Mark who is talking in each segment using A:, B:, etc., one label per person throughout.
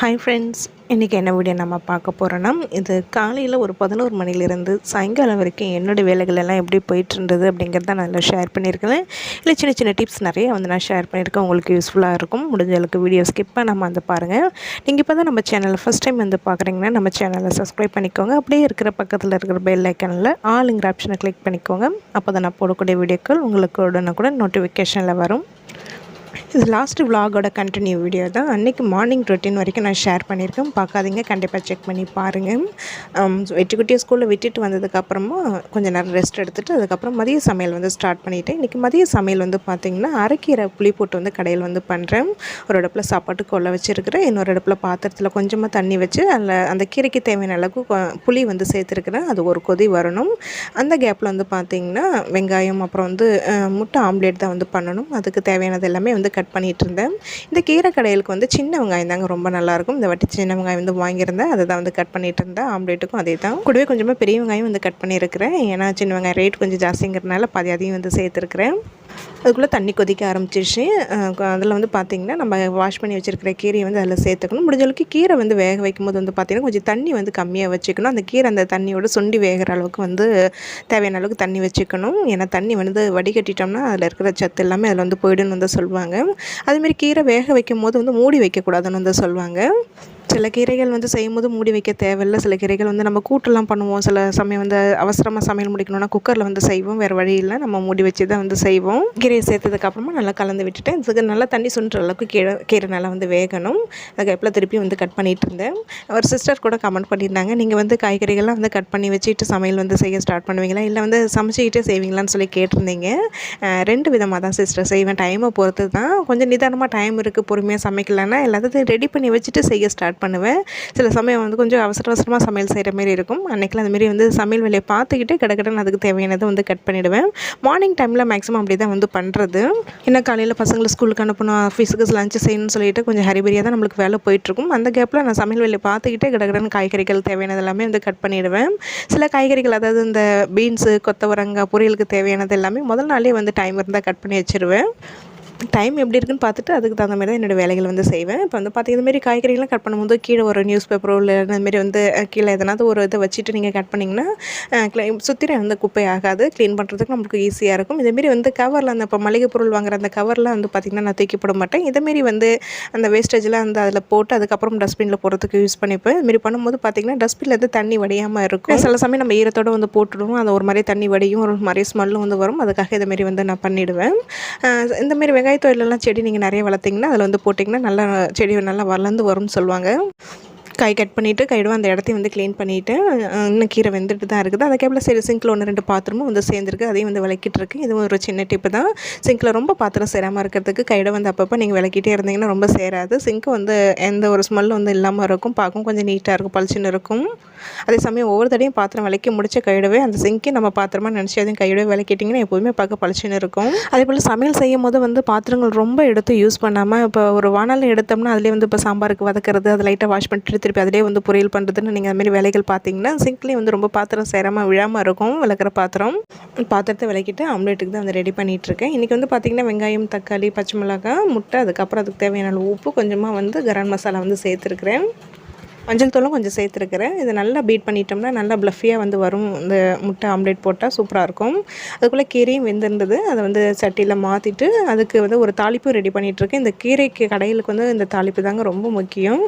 A: Hi friends இன்றைக்கி என்ன video நம்ம பார்க்க போகிறோன்னா இது காலையில் ஒரு பதினோரு மணிலேருந்து சாயங்காலம் வரைக்கும் என்னோடய வேலைகள் எல்லாம் எப்படி போயிட்டுருந்தது அப்படிங்கிறத நான் அதில் ஷேர் பண்ணியிருக்கேன் இல்லை சின்ன சின்ன டிப்ஸ் நிறைய வந்து நான் ஷேர் பண்ணியிருக்கேன். உங்களுக்கு யூஸ்ஃபுல்லாக இருக்கும். முடிஞ்ச அளவுக்கு வீடியோ ஸ்கிப் பண்ணாமல் வந்து பாருங்கள் நீங்கள் இப்போ தான் நம்ம சேனலை ஃபஸ்ட் டைம் வந்து பார்க்குறீங்கன்னா நம்ம சேனலை சப்ஸ்கிரைப் பண்ணிக்கோங்க. அப்படியே இருக்கிற பக்கத்தில் இருக்கிற பெல் ஐக்கனில் ஆளுங்கிற ஆப்ஷனை கிளிக் பண்ணிக்கோங்க. அப்போ தான் நான் போடக்கூடிய வீடியோக்கள் உங்களுக்கு உடனே கூட நோட்டிஃபிகேஷனில் வரும். இது லாஸ்ட்டு விலாகோட கண்டினியூ வீடியோ தான். அன்றைக்கி மார்னிங் ரொட்டீன் வரைக்கும் நான் ஷேர் பண்ணியிருக்கேன். பார்க்காதீங்க கண்டிப்பாக செக் பண்ணி பாருங்கள் um, வெற்றிக்குட்டியை ஸ்கூலில் விட்டுட்டு வந்ததுக்கப்புறமா கொஞ்சம் நேரம் ரெஸ்ட் எடுத்துகிட்டு அதுக்கப்புறம் மதிய சமையல் வந்து ஸ்டார்ட் பண்ணிவிட்டேன் இன்றைக்கி மதிய சமையல் வந்து பார்த்திங்கன்னா அரைக்கீரை புளி போட்டு வந்து கடையில் வந்து பண்ணுறேன் ஒரு இடத்துல சாப்பாட்டு கொள்ள வச்சுருக்கிறேன். இன்னொரு இடத்துல பாத்திரத்தில் கொஞ்சமாக தண்ணி வச்சு அதில் அந்த கீரைக்கு தேவையான அளவுக்கு புளி வந்து சேர்த்துருக்குறேன். அது ஒரு கொதி வரணும். அந்த கேப்பில் வந்து பார்த்திங்கன்னா வெங்காயம் அப்புறம் வந்து முட்டை ஆம்லேட் தான் வந்து பண்ணணும். அதுக்கு தேவையானது எல்லாமே வந்து கட் பண்ணிகிட்டு இருந்தேன் இந்த கீரை கடையிலுக்கு வந்து சின்ன வெங்காயம் தாங்க ரொம்ப நல்லாயிருக்கும் இந்த வாட்டி சின்ன வெங்காயம் வந்து வாங்கியிருந்தேன். அதை தான் வந்து கட் பண்ணிகிட்டு இருந்தேன் ஆம்லேட்டுக்கும் அதே தான். கூடவே கொஞ்சமாக பெரிய வெங்காயம் வந்து கட் பண்ணியிருக்கிறேன். ஏன்னா சின்ன வெங்காயம் ரேட் கொஞ்சம் ஜாஸ்திங்கிறதுனால பாதி அதையும் வந்து சேர்த்துருக்குறேன். அதுக்குள்ளே தண்ணி கொதிக்க ஆரம்பிச்சிருச்சு. அதில் வந்து பார்த்திங்கன்னா நம்ம வாஷ் பண்ணி வச்சுருக்கிற கீரையை வந்து அதில் சேர்த்துக்கணும். முடிஞ்ச அளவுக்கு கீரை வந்து வேக வைக்கும் போது வந்து பார்த்திங்கன்னா கொஞ்சம் தண்ணி வந்து கம்மியாக வச்சுக்கணும். அந்த கீரை அந்த தண்ணியோட சுண்டி வேகிற அளவுக்கு வந்து தேவையான அளவுக்கு தண்ணி வச்சுக்கணும். ஏன்னா தண்ணி வந்து வடிகட்டிட்டோம்னா அதில் இருக்கிற சத்து எல்லாமே அதில் வந்து போயிடுன்னு வந்து சொல்லுவாங்க. அதுமாரி கீரை வேக வைக்கும் போது வந்து மூடி வைக்கக்கூடாதுன்னு வந்து சொல்லுவாங்க. சில கீரைகள் வந்து செய்யும்போது மூடி வைக்க தேவையில்லை. சில கீரைகள் வந்து நம்ம கூட்டெல்லாம் பண்ணுவோம். சில சமயம் வந்து அவசரமாக சமையல் முடிக்கணும்னா குக்கரில் வந்து செய்வோம். வேறு வழி இல்லை. நம்ம மூடி வச்சு தான் வந்து செய்வோம். கீரையை சேர்த்ததுக்கப்புறமா நல்லா கலந்து விட்டுட்டு இதுக்கு நல்லா தண்ணி சுண்டுற அளவுக்கு கீரை கீரை நல்லா வந்து வேகணும். அதுக்கப்புறம் திருப்பி வந்து கட் பண்ணிகிட்டு இருந்தேன். ஒரு சிஸ்டர் கூட கமெண்ட் பண்ணியிருந்தாங்க. நீங்கள் வந்து காய்கறிகள்லாம் வந்து கட் பண்ணி வச்சுட்டு சமையல் வந்து செய்ய ஸ்டார்ட் பண்ணுவீங்களா? இல்லை வந்து சமைச்சிக்கிட்டே செய்வீங்களான்னு சொல்லி கேட்டிருந்தீங்க. ரெண்டு விதமாக தான் சிஸ்டர் செய்வேன். டைமை பொறுத்து தான் கொஞ்சம் நிதானமாக டைம் இருக்குது பொறுமையாக சமைக்கலன்னா எல்லாத்தையும் ரெடி பண்ணி வச்சுட்டு செய்ய ஸ்டார்ட் பண்ணுவேன். சில சமயம் வந்து கொஞ்சம் அவசர அவசரமாக சமையல் செய்கிற மாரி இருக்கும். அன்றைக்கெலாம் அதுமாரி வந்து சமையல் வேலையை பார்த்துக்கிட்டு கிடக்கடன்னு அதுக்கு தேவையானதை வந்து கட் பண்ணிவிடுவேன் மார்னிங் டைமில் மேக்ஸிமம் அப்படி தான் வந்து பண்ணுறது ஏன்னா காலையில் பசங்களை ஸ்கூலுக்கு அனுப்பணும் ஆஃபீஸுக்கு லஞ்சு செய்யணும்னு சொல்லிட்டு கொஞ்சம் ஹரிபரியாக தான் நம்மளுக்கு வேலை போயிட்டுருக்கும். அந்த கேப்பில் நான் சமையல் வேலையை பார்த்துக்கிட்டே கிடக்கடன்னு காய்கறிகள் தேவையானது எல்லாமே வந்து கட் பண்ணிவிடுவேன் சில காய்கறிகள் அதாவது இந்த பீன்ஸு கொத்தவரங்காய் பொரியலுக்கு தேவையானது எல்லாமே முதல் நாளே வந்து டைம் இருந்தால் கட் பண்ணி வச்சுருவேன். டைம் எப்படி இருக்குன்னு பார்த்துட்டு அதுக்கு தகுந்த மாதிரி தான் என்னோடய வேலைகள் வந்து செய்வேன். இப்போ வந்து பார்த்திங்க மாரி காய்கறிகள்லாம் கட் பண்ணும்போது கீழே ஒரு நியூஸ் பேப்பரோ இல்லை இந்தமாரி வந்து கீழே எதனாவது ஒரு இதை வச்சுட்டு நீங்கள் கட் பண்ணிங்கன்னா சுற்றிலும் வந்து குப்பை ஆகாது. க்ளீன் பண்ணுறதுக்கு நம்மளுக்கு ஈஸியாக இருக்கும். இதேமாரி வந்து கவரில் அந்த இப்போ மளிகை பொருள் வாங்குற அந்த கவர்லாம் வந்து பார்த்திங்கன்னா நான் தூக்கி போட மாட்டேன். இதேமாரி வந்து அந்த வேஸ்டேஜ்லாம் வந்து அதில் போட்டு அதுக்கப்புறம் டஸ்ட்பினில் போடுறதுக்கு யூஸ் பண்ணிப்பேன். இதுமாரி பண்ணும்போது பார்த்திங்கன்னா டஸ்ட்பினில் வந்து தண்ணி வடியாமல் இருக்கும். சில சமயம் நம்ம ஈரத்தோடு வந்து போட்டுடுவோம். அது ஒரு மாதிரி தண்ணி வடியும் ஒரு மாதிரி ஸ்மெல்லும் வந்து வரும். அதுக்காக இதேமாரி வந்து நான் பண்ணிவிடுவேன் இந்தமாரி மிளகாய் தொழிலெல்லாம் செடி நீங்கள் நிறைய வளர்த்திங்கன்னா அதில் வந்து போட்டிங்கன்னா நல்லா செடி நல்லா வளர்ந்து வரும்னு சொல்லுவாங்க. காய் கட் பண்ணிவிட்டு கையோட அந்த இடத்தையும் வந்து க்ளீன் பண்ணிவிட்டு இன்னும் கீரை வெந்துட்டு தான் இருக்குது. அதை கேப்பில் சரி சிங்கில் ஒன்று ரெண்டு பாத்திரமும் வந்து சேர்ந்துருக்கு. அதையும் வந்து விளக்கிட்டு இருக்கு. இதுவும் ஒரு சின்ன டிப்பு தான். சிங்கில் ரொம்ப பாத்திரம் சேராமல் இருக்கிறதுக்கு கையோட வந்து அப்பப்போ நீங்கள் விளக்கிட்டே இருந்தீங்கன்னா ரொம்ப சேராது. சிங்க்கு வந்து எந்த ஒரு ஸ்மெல் வந்து இல்லாமல் இருக்கும். பார்க்கும் கொஞ்சம் நீட்டாக இருக்கும் பளிச்சுன்னு இருக்கும். அதே சமயம் ஒவ்வொரு தடையும் பாத்திரம் விளக்கி முடிச்ச கையிடவே அந்த சிங்கை நம்ம பாத்திரமாக நினச்சி அதையும் கையிடவே விளக்கிட்டிங்கன்னா எப்போதுமே பார்க்க பளிச்சுன்னு இருக்கும். அதே போல் சமையல் செய்யும் போது வந்து பாத்திரங்கள் ரொம்ப எடுத்து யூஸ் பண்ணாமல் இப்போ ஒரு வானல் எடுத்தோம்னா அதிலே வந்து இப்போ சாம்பாருக்கு வதக்கிறது அதை லைட்டாக வாஷ் பண்ணிட்டு திருப்பி அதிலே வந்து பொரியல் பண்ணுறதுன்னு நீங்கள் அதுமாரி வேலைகள் பார்த்தீங்கன்னா சிங்க்லேயும் வந்து ரொம்ப பாத்திரம் சேராமல் விழாமல் இருக்கும் விளக்குற பாத்திரம். பாத்திரத்தை விளக்கிட்டு ஆம்லேட்டுக்கு தான் வந்து ரெடி பண்ணிகிட்ருக்கேன் இன்றைக்கி வந்து பார்த்திங்கன்னா வெங்காயம் தக்காளி பச்சை மிளகாய் முட்டை அதுக்கப்புறம் அதுக்கு தேவையான உப்பு கொஞ்சமாக வந்து கரம் மசாலா வந்து சேர்த்துருக்குறேன். மஞ்சள் தூளும் கொஞ்சம் சேர்த்துருக்குறேன். இதை நல்லா பீட் பண்ணிட்டோம்னா நல்லா ப்ளஃபியாக வந்து வரும். இந்த முட்டை ஆம்லேட் போட்டால் சூப்பராக இருக்கும். அதுக்குள்ளே கீரையும் வெந்திருந்தது. அதை வந்து சட்டியில் மாற்றிட்டு அதுக்கு வந்து ஒரு தாளிப்பும் ரெடி பண்ணிகிட்ருக்கேன் இந்த கீரைக்கு கடையிலுக்கு வந்து இந்த தாளிப்பு தாங்க ரொம்ப முக்கியம்.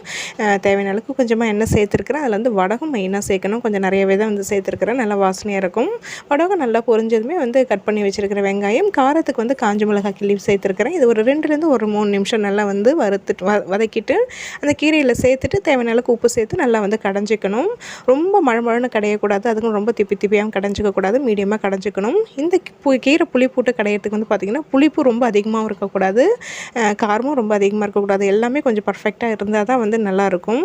A: தேவையான அளவுக்கு கொஞ்சமாக எண்ணெய் சேர்த்துருக்குறேன். அதில் வந்து வடகம் மெயினாக சேர்க்கணும். கொஞ்சம் நிறையவே தான் வந்து சேர்த்துருக்குறேன். நல்லா வாசனையாக இருக்கும். வடகம் நல்லா பொரிஞ்சதுமே வந்து கட் பண்ணி வச்சுருக்கிற வெங்காயம். காரத்துக்கு வந்து காஞ்ச மிளகாய் கிள்ளி சேர்த்துருக்குறேன். இது ஒரு ரெண்டுலேருந்து ஒரு மூணு நிமிஷம் நல்லா வந்து வறுத்துட்டு வ வதக்கிட்டு அந்த கீரையில் சேர்த்துட்டு தேவையான அளவுக்கு உப்பு சேர்த்து நல்லா வந்து கடைஞ்சிக்கணும். ரொம்ப மழமழனு கடையக்கூடாது. அதுக்கும் ரொம்ப திப்பி திப்பியாகவும் கடைஞ்சிக்கக்கூடாது. மீடியமாக கடைஞ்சிக்கணும். இந்த பு கீரை புளி போட்டு கடையிறதுக்கு வந்து பார்த்திங்கன்னா புளிப்பு ரொம்ப அதிகமாகவும் இருக்கக்கூடாது. காரமும் ரொம்ப அதிகமாக இருக்கக்கூடாது. எல்லாமே கொஞ்சம் பர்ஃபெக்டாக இருந்தால் தான் வந்து நல்லாயிருக்கும்.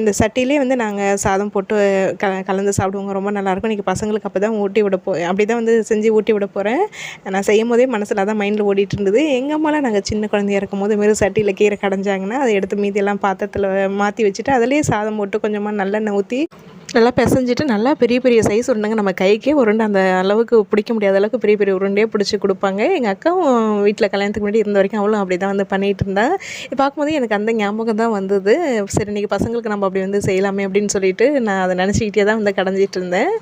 A: இந்த சட்டிலே வந்து நாங்கள் சாதம் போட்டு க கலந்து சாப்பிடுவோங்க. ரொம்ப நல்லாயிருக்கும். இன்றைக்கி பசங்களுக்கு அப்போ தான் ஊட்டி விட போ அப்படி தான் வந்து செஞ்சு ஊட்டி விட போகிறேன் நான் செய்யும் போதே மனசில் அதான் மைண்டில் ஓடிட்டு இருந்தது எங்கள் அம்மாலாம் நாங்கள் சின்ன குழந்தையா இருக்கும் போது மாரி சட்டியில் கீரை கடைஞ்சாங்கன்னா அதை எடுத்து மீதியெல்லாம் பாத்திரத்தில் மாற்றி வச்சுட்டு அதிலே சாதம் போட்டு கொஞ்சமாக நல்லெண்ணெய் ஊற்றி நல்லா பிசைஞ்சிட்டு நல்லா பெரிய பெரிய சைஸ் உருண்டைங்க. நம்ம கைக்கே உருண்டை அந்த அளவுக்கு பிடிக்க முடியாத அளவுக்கு பெரிய பெரிய உருண்டையே பிடிச்சி கொடுப்பாங்க. எங்கள் அக்காவும் வீட்டில் கல்யாணத்துக்கு முன்னாடி இருந்த வரைக்கும் அவளும் அப்படி தான் வந்து பண்ணிகிட்டு இருந்தான் பார்க்கும்போது எனக்கு அந்த ஞாபகம் தான் வந்தது. சரி இன்றைக்கி பசங்களுக்கு நம்ம அப்படி வந்து செய்யலாமே அப்படின்னு சொல்லிட்டு நான் அதை நினச்சிக்கிட்டே தான் வந்து கடைஞ்சிட்டு இருந்தேன்.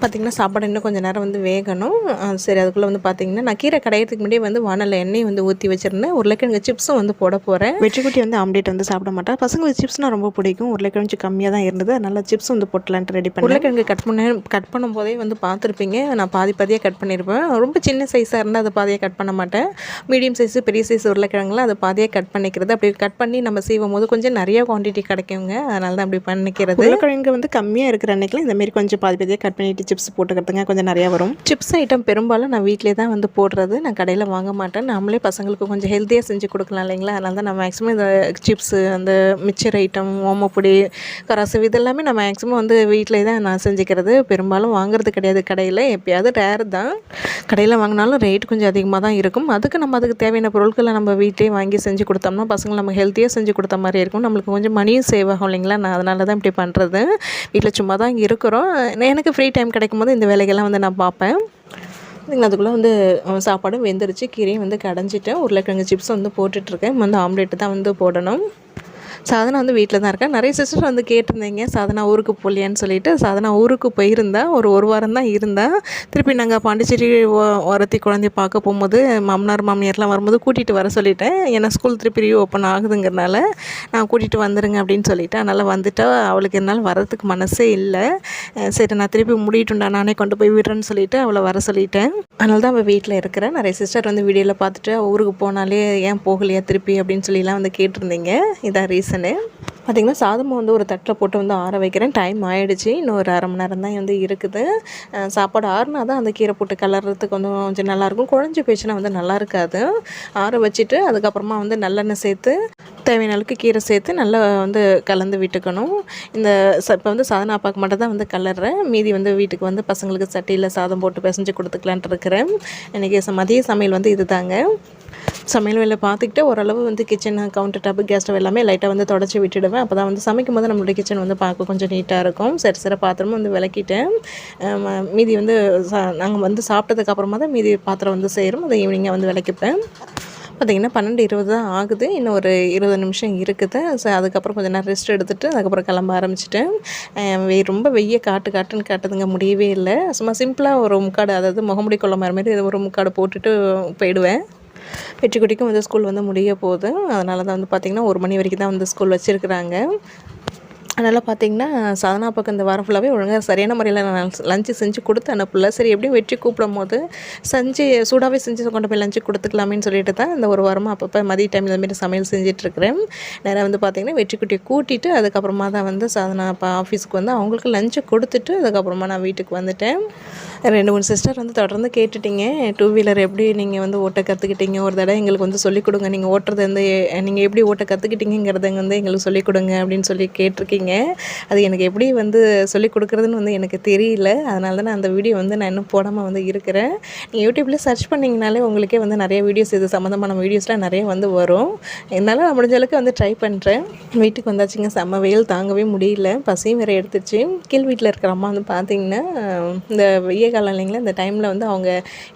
A: பார்த்திங்கன்னா சாப்பாடு இன்னும் கொஞ்சம் நேரம் வந்து வேகணும். சரி அதுக்குள்ளே வந்து பார்த்திங்கன்னா நான் கீரை கடையிறதுக்கு முன்னாடியே வந்து வானலில் எண்ணெய் வந்து ஊற்றி வச்சுருந்தேன். உருளைக்கிழங்கு சிப்ஸும் வந்து போட போகிறேன் வெற்றிக்குட்டி வந்து ஆம்லேட் வந்து சாப்பிட மாட்டா பசங்களுக்கு சிப்ஸ்னால் ரொம்ப பிடிக்கும். உருளைக்கிழங்கு கம்மியாக தான் இருந்தது. அதனால் சிப்ஸ் வந்து போட்டலான்ட்டு ரெடி பண்ணி உருளைக்கிழங்கு கட் பண்ண கட் பண்ணும்போதே வந்து பார்த்துருப்பீங்க. நான் பாதி பாதியாக கட் பண்ணியிருப்பேன் ரொம்ப சின்ன சைஸாக இருந்தால் அதை பாதியாக கட் பண்ண மாட்டேன். மீடியம் சைஸு பெரிய சைஸ் உருளைக்கிழங்குலாம் அதை பாதியாக கட் பண்ணிக்கிறது. அப்படி கட் பண்ணி நம்ம செய்யும் போது கொஞ்சம் நிறைய குவான்டிட்டி கிடைக்குங்க. அதனால தான் அப்படி பண்ணிக்கிறது. உருளைக்கிழங்கு வந்து கம்மியாக இருக்கிற அன்னைக்குலாம் இந்த மாதிரி கொஞ்சம் பாதி பாதியாக கட் பண்ணிட்டு சிப்ஸ் போட்டுக்கிறதுங்க கொஞ்சம் நிறையா வரும். சிப்ஸ் ஐட்டம் பெரும்பாலும் நான் வீட்டிலே தான் வந்து போடுறது. நான் கடையில் வாங்க மாட்டேன். நம்மளே பசங்களுக்கு கொஞ்சம் ஹெல்த்தியாக செஞ்சு கொடுக்கலாம் இல்லைங்களா? அதனால தான் நான் மேக்ஸிமம் இந்த சிப்ஸு அந்த மிச்சர் ஐட்டம் ஓமப்பொடி கராசு இதெல்லாமே நான் மேக்ஸிமம் வந்து வீட்டிலே தான் நான் செஞ்சுக்கிறது. பெரும்பாலும் வாங்குறது கிடையாது கடையில். எப்பயாவது ரேர் தான். கடையில் வாங்கினாலும் ரேட் கொஞ்சம் அதிகமாக தான் இருக்கும். அதுக்கு நம்ம அதுக்கு தேவையான பொருட்களை நம்ம வீட்டிலே வாங்கி செஞ்சு கொடுத்தோம்னா பசங்க நம்ம ஹெல்த்தியாக செஞ்சு கொடுத்த மாதிரி இருக்கும். நம்மளுக்கு கொஞ்சம் மணியும் சேவ் ஆகும் இல்லைங்களா? நான் அதனால தான் இப்படி பண்ணுறது வீட்டில் சும்மா தான் இங்கே இருக்கிறோம். எனக்கு ஃப்ரீ டைம் கிடைக்கும் போது இந்த வேலைகள்லாம் வந்து நான் பார்ப்பேன். அதுக்குள்ளே வந்து சாப்பாடும் வெந்துருச்சு. கீரையும் வந்து கடைஞ்சிட்டேன். உருளைக்கிழங்கு சிப்ஸ் வந்து போட்டுட்ருக்கேன். வந்து ஆம்லேட்டு தான் வந்து போடணும். சாதனா வந்து வீட்டில் தான் இருக்கா. நிறைய சிஸ்டர் வந்து கேட்டிருந்தீங்க சாதனா ஊருக்கு போலியான்னு சொல்லிட்டு. சாதனா ஊருக்கு போயிருந்தா ஒரு ஒரு வாரம் தான் இருந்தா. திருப்பி நாங்கள் பாண்டிச்சேரி ஒரத்தி குழந்தைய பார்க்க போகும்போது மாமனார் மாமியார்லாம் வரும்போது கூட்டிகிட்டு வர சொல்லிட்டேன். ஏன்னா ஸ்கூல் திருப்பி ரீ ஓப்பன் ஆகுதுங்கிறனால நான் கூட்டிகிட்டு வந்துடுங்க அப்படின்னு சொல்லிட்டு அதனால் வந்துட்டா அவளுக்கு என்னால் வரதுக்கு மனசே இல்லை. சரி நான் திருப்பி முடியட்டும்டா நானே கொண்டு போய் விடுறேன்னு சொல்லிட்டு அவளை வர சொல்லிட்டேன். அதனால தான் அவள் வீட்டில் இருக்கிறேன் நிறைய சிஸ்டர் வந்து வீடியோவில் பார்த்துட்டு ஊருக்கு போனாலே ஏன் போகலையா திருப்பி? அப்படின்னு சொல்லிலாம் வந்து கேட்டிருந்தீங்க. இதான் ரீசன் பார்த்திங்கன்னா சாதமாக வந்து ஒரு தட்டில் போட்டு வந்து ஆற வைக்கிறேன். டைம் ஆகிடுச்சு இன்னும் ஒரு அரை மணி நேரம் தான் வந்து இருக்குது. சாப்பாடு ஆறுனா தான் அந்த கீரை போட்டு கலர்றதுக்கு வந்து கொஞ்சம் நல்லாயிருக்கும் குழஞ்சி போயிடுச்சுன்னா வந்து நல்லா இருக்காது. ஆற வச்சுட்டு அதுக்கப்புறமா வந்து நல்லெண்ணெய் சேர்த்து தேவையான அளவுக்கு கீரை சேர்த்து நல்லா வந்து கலந்து விட்டுக்கணும். இந்த இப்போ வந்து சாதம் அப்பாக்கு மட்டும் தான் வந்து கலர்றேன். மீதி வந்து வீட்டுக்கு வந்து பசங்களுக்கு சட்டியில் சாதம் போட்டு பிசைஞ்சு கொடுத்துக்கலான்ட்டு இருக்கிறேன். இன்றைக்கி மதிய சமையல் வந்து இது தாங்க சமையல் வேலை பார்த்துக்கிட்டு ஓரளவு வந்து kitchen counter top gas stove எல்லாமே லைட்டாக வந்து தொடச்சி விட்டுடுவேன். அப்போ தான் வந்து சமைக்கும் போது நம்மளுடைய கிச்சன் வந்து பார்க்க கொஞ்சம் நீட்டாக இருக்கும். சரி சிற பாத்திரமும் வந்து விளக்கிட்டேன். ம- மீதி வந்து நாங்கள் வந்து சாப்பிட்டதுக்கு அப்புறமா தான் மீதி பாத்திரம் வந்து செய்கிறோம் அதை ஈவினிங்காக வந்து விளக்கிப்பேன். பார்த்திங்கன்னா பன்னெண்டு இருபது தான் ஆகுது. இன்னும் ஒரு இருபது நிமிஷம் இருக்குது. ஸோ அதுக்கப்புறம் கொஞ்சம் நேரம் ரெஸ்ட் எடுத்துகிட்டு அதுக்கப்புறம் கிளம்ப ஆரம்பிச்சிட்டேன். வெய் ரொம்ப வெய்ய காட்டு காட்டுன்னு காட்டுதுங்க முடியவே இல்லை. சும்மா சிம்பிளாக ஒரு முக்காடு அதாவது முகமுடி கொள்ள மாதிரி ஒரு முக்காடு போட்டுட்டு போயிடுவேன். வெற்றிக்குட்டிக்கும் வந்து ஸ்கூல் வந்து முடிய போகுது. அதனால தான் வந்து பார்த்திங்கன்னா ஒரு மணி வரைக்கும் தான் வந்து ஸ்கூல் வச்சுருக்குறாங்க. அதனால் பார்த்தீங்கன்னா சாதனா பக்கம் இந்த வாரம் ஃபுல்லாகவே ஒழுங்காக சரியான முறையில் நான் லஞ்சு செஞ்சு கொடுத்து அனுப்பல. சரி எப்படியும் வெற்றி கூப்பிடும் போது செஞ்சு சூடாகவே செஞ்சு கொண்டு போய் லஞ்சு கொடுத்துக்கலாமேன்னு சொல்லிட்டு தான் இந்த ஒரு வாரமாக அப்பப்போ மதிய டைம் இதுமாரி சமையல் செஞ்சிட்ருக்கிறேன் நேராக வந்து பார்த்திங்கன்னா வெற்றிக்குட்டியை கூட்டிட்டு அதுக்கப்புறமா தான் வந்து சாதனா அப்போ ஆஃபீஸுக்கு வந்து அவங்களுக்கு லஞ்சு கொடுத்துட்டு அதுக்கப்புறமா நான் வீட்டுக்கு வந்துட்டேன். ரெண்டு மூணு சிஸ்டர் வந்து தொடர்ந்து கேட்டுட்டீங்க. டூ வீலர் எப்படி நீங்கள் வந்து ஓட்ட கற்றுக்கிட்டீங்க ஒரு தடவை எங்களுக்கு வந்து சொல்லிக் கொடுங்க. நீங்கள் ஓட்டுறது வந்து நீங்கள் எப்படி ஓட்ட கற்றுக்கிட்டீங்கிறத வந்து எங்களுக்கு சொல்லிக் கொடுங்க அப்படின்னு சொல்லி கேட்டிருக்கீங்க. அது எனக்கு எப்படி வந்து சொல்லிக் கொடுக்குறதுன்னு வந்து எனக்கு தெரியல. அதனால தான் நான் அந்த வீடியோ வந்து நான் இன்னும் போடாமல் வந்து இருக்கிறேன். நீங்கள் யூடியூப்பில் சர்ச் பண்ணிங்கனாலே உங்களுக்கே வந்து நிறைய வீடியோஸ் இது சம்மந்தமான வீடியோஸ்லாம் நிறைய வந்து வரும். என்னால் நான் முடிஞ்ச அளவுக்கு வந்து ட்ரை பண்ணுறேன் வீட்டுக்கு வந்தாச்சுங்க செம்ம வெயில் தாங்கவே முடியல. பசியும் வேறு எடுத்துச்சு கீழ் வீட்டில் இருக்கிற அம்மா வந்து பார்த்தீங்கன்னா இந்த வெய்ய காலம் இல்லைங்களா இந்த டைமில் வந்து அவங்க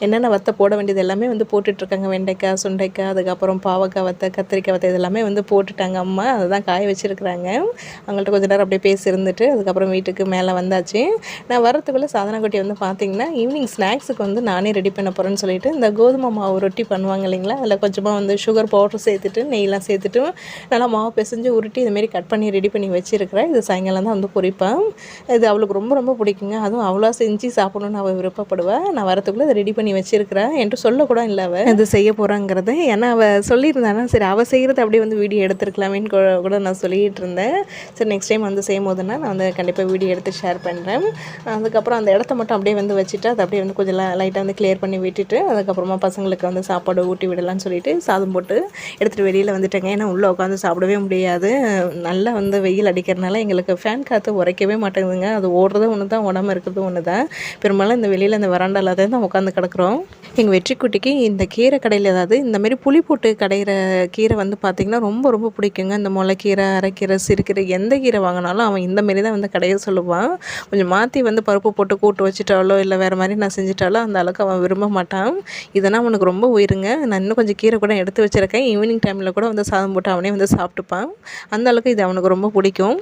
A: என்னென்ன வத்தை போட வேண்டியது எல்லாமே வந்து போட்டுட்ருக்காங்க. வெண்டைக்காய் சுண்டைக்காய் அதுக்கப்புறம் பாவக்காய் வத்தை கத்திரிக்காய் வத்தை இதெல்லாமே வந்து போட்டுட்டாங்க அம்மா. அதை தான் காய வச்சுருக்குறாங்க. அவங்கள்ட்ட கொஞ்ச நேரம் அப்படியே பேசி இருந்துட்டு அதுக்கப்புறம் வீட்டுக்கு மேலே வந்தாச்சு. நான் வரத்துக்குள்ளே சாதனக்குட்டி வந்து பார்த்தீங்கன்னா ஈவினிங் ஸ்நாக்ஸுக்கு வந்து நானே ரெடி பண்ண போகிறேன்னு சொல்லிட்டு இந்த கோதுமை மாவு ரொட்டி பண்ணுவாங்க இல்லைங்களா? அதில் கொஞ்சமாக வந்து சுகர் பவுடர் சேர்த்துட்டு நெய்லாம் சேர்த்துட்டு நல்லா மாவு பிசைஞ்சு உருட்டி இதுமாரி கட் பண்ணி ரெடி பண்ணி வச்சுருக்கிறேன். இது சாயங்காலம் தான் வந்து பொறிப்பேன் இது அவளுக்கு ரொம்ப ரொம்ப பிடிக்குங்க. அதுவும் அவ்வளோ செஞ்சு சாப்பிடணும்னு அவள் விருப்பப்படுவேன் நான் வரத்துக்குள்ளே அதை ரெடி பண்ணி வச்சுருக்கிறேன். என்று சொல்லக்கூட இல்லை அவள் இது செய்ய போகிறாங்கிறது ஏன்னா அவள் சொல்லியிருந்தானா சரி அவள் செய்கிறது அப்படியே வந்து வீடியோ எடுத்துருக்கலாமேன்னு கூட கூட நான் சொல்லிகிட்டு இருந்தேன். சரி நெக்ஸ்ட் டைம் வந்து செய்யும் போதுன்னா நான் வந்து கண்டிப்பாக வீடியோ எடுத்து ஷேர் பண்ணுறேன் அதுக்கப்புறம் அந்த இடத்த மட்டும் அப்படியே வந்து வச்சுட்டு அதை அப்படியே வந்து கொஞ்சம் லைட்டாக வந்து கிளியர் பண்ணி விட்டுட்டு அதுக்கப்புறமா பசங்களுக்கு வந்து சாப்பாடு ஊட்டி விடலாம்னு சொல்லிட்டு சாதம் போட்டு எடுத்துகிட்டு வெளியில் வந்துட்டேங்க. ஏன்னா உள்ளே உட்காந்து சாப்பிடவே முடியாது. நல்லா வந்து வெயில் அடிக்கிறனால எங்களுக்கு ஃபேன் காற்று உரைக்கவே மாட்டேங்குதுங்க. அது ஓடுறது ஒன்று தான் உடம்பு இருக்கிறது ஒன்று தான் பெரும்பாலும் இந்த வெளியில் இந்த வராண்டால தான் உட்காந்து கிடக்குறோம். எங்கள் வெற்றிக்குட்டிக்கு இந்த கீரை கடையில் ஏதாவது இந்தமாரி புளி போட்டு கடையிற கீரை வந்து பார்த்திங்கன்னா ரொம்ப ரொம்ப பிடிக்குங்க. இந்த முளைக்கீரை அரைக்கீரை சிறுக்கீரை எந்த கீரை
B: கீரை வாங்கினாலும் அவன் இந்த மாரி தான் வந்து கடையை சொல்லுவான். கொஞ்சம் மாற்றி வந்து பருப்பு போட்டு கூட்டு வச்சுட்டாலோ இல்லை வேறு மாதிரி நான் செஞ்சுட்டாலோ அந்த அளவுக்கு அவன் விரும்ப மாட்டான். இதெல்லாம் அவனுக்கு ரொம்ப உயிருங்க. நான் இன்னும் கொஞ்சம் கீரை கூட எடுத்து வச்சுருக்கேன். ஈவினிங் டைமில் கூட வந்து சாதம் போட்டு அவனே வந்து சாப்பிட்டுப்பான். அந்த அளவுக்கு இது அவனுக்கு ரொம்ப பிடிக்கும்.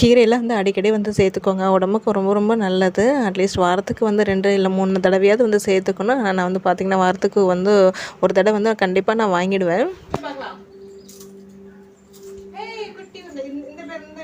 B: கீரையெல்லாம் வந்து அடிக்கடி வந்து சேர்த்துக்கோங்க. உடம்புக்கு ரொம்ப ரொம்ப நல்லது. அட்லீஸ்ட் வாரத்துக்கு வந்து ரெண்டு இல்லை மூணு தடவையாவது வந்து சேர்த்துக்கணும். ஆனால் நான் வந்து பார்த்திங்கன்னா வாரத்துக்கு வந்து ஒரு தடவை வந்து கண்டிப்பாக நான் வாங்கிடுவேன்.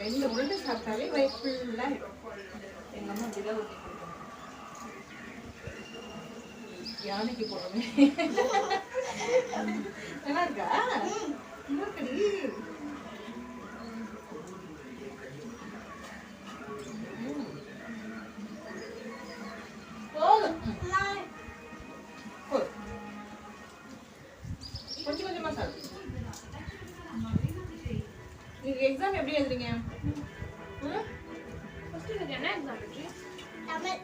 C: ரெண்டு உருண்டை சாப்பிட்டாலே வயிற்று ஃபுல்லாக எங்க அம்மா அப்படிதான் ஊற்றி கொடுக்கும் யானைக்கு போடுறோமே நல்லா இருக்கா நல்லா இருக்குடி போதும் போதும் கொஞ்சம் கொஞ்சமா சாப்பிடு நீங்க எக்ஸாம் எப்படி எழுதுறீங்க ம்?
D: தமிழ்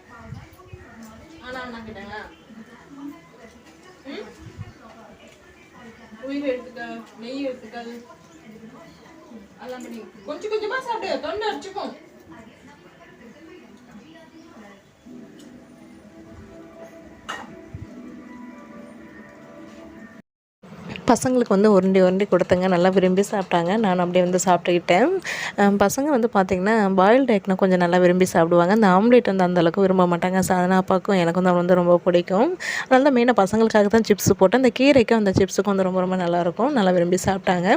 C: ஆனா அண்ணா கேட்டாங்களா ம்? உயிர் எடுத்துக்க நெய் எடுத்துக்க அதெல்லாம் பண்ணி கொஞ்சம் கொஞ்சமா சாப்பிடு தொண்டை அடிச்சுக்கும்
B: பசங்களுக்கு வந்து உருண்டி உருண்டி கொடுத்தங்க. நல்லா விரும்பி சாப்பிட்டாங்க. நான் அப்படியே வந்து சாப்பிட்டுக்கிட்டேன். பசங்க வந்து பார்த்திங்கன்னா பாயில்டு எக்னா கொஞ்சம் நல்லா விரும்பி சாப்பிடுவாங்க. அந்த ஆம்லேட் வந்து அந்தளவுக்கு விரும்ப மாட்டாங்க. சாதனா அப்பாவுக்கும் எனக்கும் வந்து வந்து ரொம்ப பிடிக்கும். அதனால தான் மெயினாக பசங்களுக்காக தான் சிப்ஸ் போட்டேன். அந்த கீரைக்கும் அந்த சிப்ஸுக்கும் வந்து ரொம்ப ரொம்ப நல்லாயிருக்கும் நல்லா விரும்பி சாப்பிட்டாங்க.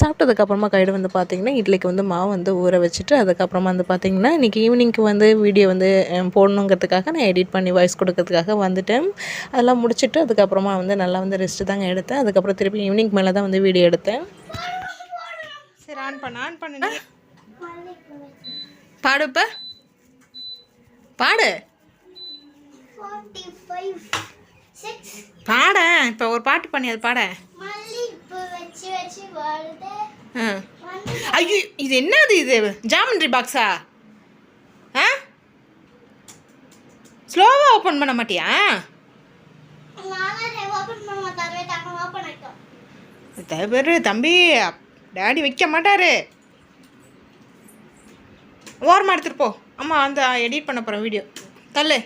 B: சாப்பிட்டதுக்கப்புறமா கைடு வந்து பார்த்திங்கன்னா இட்லிக்கு வந்து மாவு வந்து ஊற வச்சுட்டு அதுக்கப்புறமா வந்து பார்த்திங்கன்னா இன்றைக்கி ஈவினிங்க்கு வந்து வீடியோ வந்து போடணுங்கிறதுக்காக நான் எடிட் பண்ணி வாய்ஸ் கொடுக்கறதுக்காக வந்துட்டேன். அதெல்லாம் முடிச்சுட்டு அதுக்கப்புறமா வந்து நல்லா வந்து ரெஸ்ட்டு தாங்க எடுத்தேன். அதுக்கப்புறம் திருப்பி ஈவினிங் மேலே தான் வந்து வீடியோ எடுத்தேன்.
C: சரி ஆன் பண்ண ஆன் பண்ணு.
B: பாடு இப்போ. பாடு. பாட. இப்போ ஒரு பாட்டு பண்ணி அது பாட. ஐயோ இது என்னது இது? ஜாமெண்ட்ரி பாக்ஸா ஆ? ஸ்லோவாக ஓப்பன் பண்ண மாட்டியா?
D: நானே ஓப்பன் பண்ண ஓப்பன் ஆயிட்டோம்.
B: தவிர தம்பி. டாடி வைக்க மாட்டாரு. ஓரமாக எடுத்துட்டு போ. அம்மா அந்த எடிட் பண்ண போகிறேன் வீடியோ தள்ளு.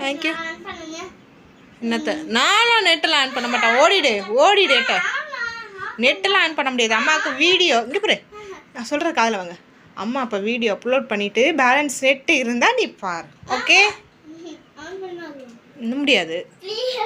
D: தேங்க்யூ
B: என்னத்த? நானும் நெட்டெல்லாம் ஆன் பண்ண மாட்டேன். ஓடிடு ஓடிடு எட்ட நெட்டெல்லாம் ஆன் பண்ண முடியாது. அம்மாவுக்கு வீடியோ இங்கே பாரு. நான் சொல்கிற காதில் வாங்க. அம்மா அப்போ வீடியோ அப்லோட் பண்ணிவிட்டு பேலன்ஸ் நெட்டு இருந்தால் நீ பார். ஓகே இன்னும் முடியாது.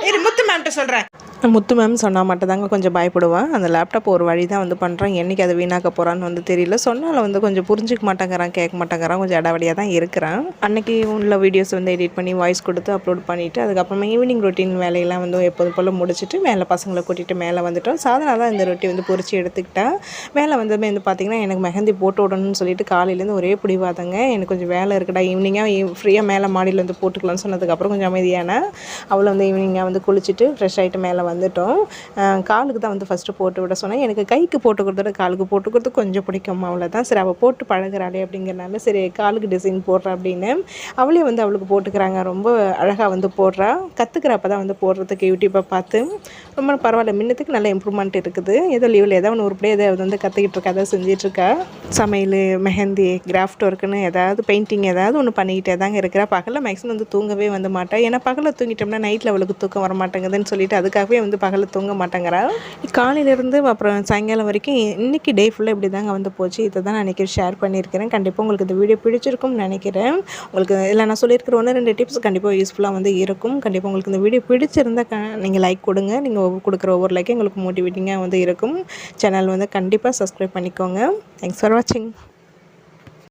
B: இரு முத்து மேம்கிட்ட சொல்கிறேன்
A: முத்து மேம் சொன்னால் மட்டும்தாங்க கொஞ்சம் பயப்படுவான். அந்த லேப்டாப் ஒரு வழி தான் வந்து பண்ணுறான் என்றைக்கு அதை வீணாக்க போகிறான்னு வந்து தெரியல. சொன்னாலும் வந்து கொஞ்சம் புரிஞ்சுக்க மாட்டேங்கிறான் கேட்க மாட்டேங்கிறான் கொஞ்சம் இடவடியாக தான் இருக்கிறான். அன்றைக்கி உள்ள வீடியோஸ் வந்து எடிட் பண்ணி வாய்ஸ் கொடுத்து அப்லோட் பண்ணிவிட்டு அதுக்கப்புறமா ஈவினிங் ரொட்டீன் வேலையெல்லாம் வந்து எப்போது போல் முடிச்சுட்டு மேலே பசங்களை கூட்டிகிட்டு மேலே வந்துட்டோம். சாதனாக தான் இந்த ரொட்டி வந்து பொரிச்சு எடுத்துக்கிட்டேன். மேலே வந்ததுமே வந்து பார்த்திங்கன்னா எனக்கு மெஹந்தி போட்டு விடணும்னு சொல்லிட்டு காலையிலேருந்து ஒரே பிடிவாதங்க. எனக்கு கொஞ்சம் வேலை இருக்குடா ஈவினிங்காக ஃப்ரீயாக மேலே மாடியில் வந்து போட்டுக்கலாம்னு சொன்னதுக்கப்புறம் கொஞ்சம் அமைதியான அவளை வந்து ஈவினிங்காக வந்து குளிச்சுட்டு ஃப்ரெஷ் ஆகிட்டு மேலே வந்துட்டோம். காலுக்கு தான் வந்து ஃபஸ்ட்டு போட்டு விட சொன்னேன். எனக்கு கைக்கு போட்டு கொடுத்துட்டு காலுக்கு போட்டுக்கிறது கொஞ்சம் பிடிக்கும். அவ்வளோதான் சரி அவள் போட்டு பழகுறாளே அப்படிங்கிறனால சரி காலுக்கு டிசைன் போடுறா அப்படின்னு அவளே வந்து அவளுக்கு போட்டுக்கிறாங்க. ரொம்ப அழகாக வந்து போடுறா. கற்றுக்கிறப்ப தான் வந்து போடுறதுக்கு யூடியூப்பை பார்த்து. ரொம்ப பரவாயில்ல. முன்னத்துக்கு நல்ல இம்ப்ரூவ்மெண்ட் இருக்குது. ஏதோ லீவில் ஏதோ ஒன்று உருப்படியே ஏதோ வந்து கற்றுக்கிட்டு இருக்கா அதை செஞ்சிட்ருக்கா சமையல் மெஹந்தி கிராஃப்ட் ஒர்க்குன்னு ஏதாவது பெயிண்டிங் ஏதாவது ஒன்று பண்ணிக்கிட்டே தாங்க இருக்கிறா. பகலில் மேக்ஸிமம் வந்து தூங்கவே வந்து மாட்டா. ஏன்னா பகலில் தூங்கிட்டோம்னா நைட்டில் அவளுக்கு தூக்கம் வர மாட்டேங்குதுன்னு சொல்லிட்டு அதுக்காகவே வந்து பகலில் தூங்க மாட்டேங்கிறா? காலையிலேருந்து அப்புறம் சாயங்காலம் வரைக்கும் இன்றைக்கி டே ஃபுல்லாக இப்படி தாங்க வந்து போச்சு. இதை தான் நான் நினைக்கிற ஷேர் பண்ணியிருக்கிறேன். கண்டிப்பாக உங்களுக்கு இந்த வீடியோ பிடிச்சிருக்கும்னு நினைக்கிறேன். உங்களுக்கு இல்லை நான் சொல்லியிருக்கிற ஒன்று ரெண்டு டிப்ஸ் கண்டிப்பாக யூஸ்ஃபுல்லாக வந்து இருக்கும். கண்டிப்பாக உங்களுக்கு இந்த வீடியோ பிடிச்சிருந்தா க நீங்கள் லைக் கொடுங்க. நீங்கள் கொடுக்குற ஒவ்வொரு லைக்கும் எங்களுக்கு மோட்டிவேட்டிங்காக வந்து இருக்கும். சேனல் வந்து கண்டிப்பாக சப்ஸ்கிரைப் பண்ணிக்கோங்க. தேங்க்ஸ் ஃபார் வாட்சிங்